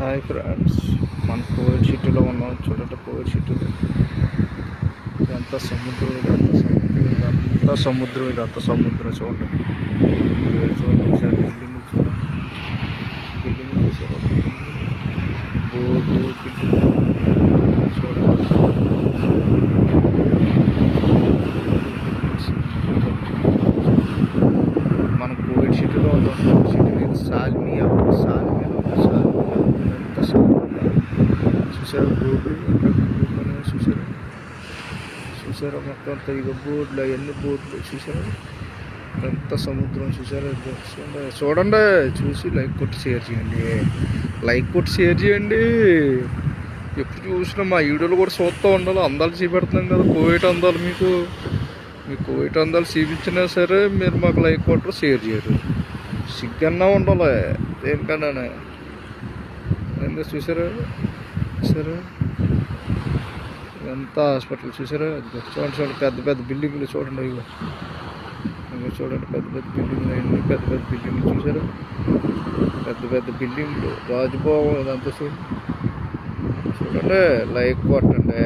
Hi friends. మన covid సిటీలో ఉన్నాం. చూడండి కోవిడ్ సిటీ ఇదంతా సముద్రం ఇదంతా సముద్రం ఇదంతా సముద్రం ఇదంతా సముద్రం చూడండి. చూడండి బిల్డింగ్ చూడండి బిల్డింగ్ చూసారా బోర్డు చూడండి మన కోవిడ్ సిటీలో ఉన్నాం. Covid city Salmiya Salmiya Salmiya Salmiya. చూసారు బోర్డు చూసారు చూసారా మొత్తం అంతా ఇక బోర్డులు అవన్నీ బోర్డులు చూసారా ఎంత సముద్రం చూసారా చూడండి చూడండి చూసి లైక్ కొట్టి షేర్ చేయండి లైక్ కొట్టి షేర్ చేయండి ఎప్పుడు చూసినా మా వీడియోలు కూడా చూస్తూ ఉండాలి అందాలు చూపెడుతున్నాం కదా కోవిడ్ అందాలు మీకు మీ కోవిడ్ అందాలు చూపించినా సరే మీరు మాకు లైక్ కొట్టరు షేర్ చేయరు సిగ్గన్నా ఉండాలి దేనికన్నా ఏందో చూసారు? చూసారు? ఎంత హాస్పిటల్ చూసారు? చూడండి చూడండి పెద్ద పెద్ద బిల్డింగ్లు చూడండి ఇవి ఇంకా చూడండి పెద్ద పెద్ద బిల్డింగ్లు అన్నీ పెద్ద పెద్ద బిల్డింగ్లు చూసారు? పెద్ద పెద్ద బిల్డింగ్లు రాజభవన్ ఇదంతా చూడండి చూడండి లైక్ కొట్టండి.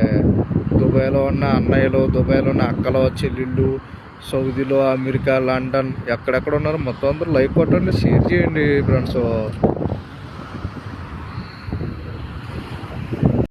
దుబాయ్లో ఉన్న అన్నయ్యలు దుబాయ్లో ఉన్న అక్కలు చెల్లెళ్ళు సౌదీలో అమెరికా లండన్ ఎక్కడెక్కడ ఉన్నారో? మొత్తం అందరూ లైక్ కొట్టండి షేర్ చేయండి ఫ్రెండ్స్.